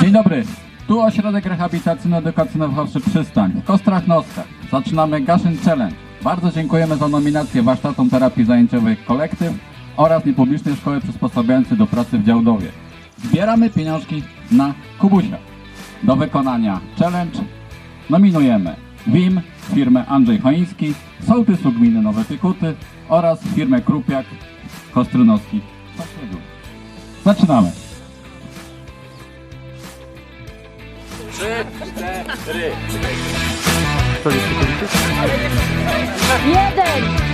Dzień dobry. Tu ośrodek rehabilitacyjno-edukacyjno-wychowawczy Przystań w Kostrach Noskach. Zaczynamy Gaszyn Challenge. Bardzo dziękujemy za nominację warsztatom terapii zajęciowej Kolektyw oraz niepublicznej szkoły przysposabiającej do pracy w Działdowie. Zbieramy pieniążki na Kubusia. Do wykonania challenge nominujemy WIM, firmę Andrzej Choiński, sołtysu gminy Nowe Tykuty oraz firmę Krupiak Kostrynowski. Zaczynamy. Jeden, dwa,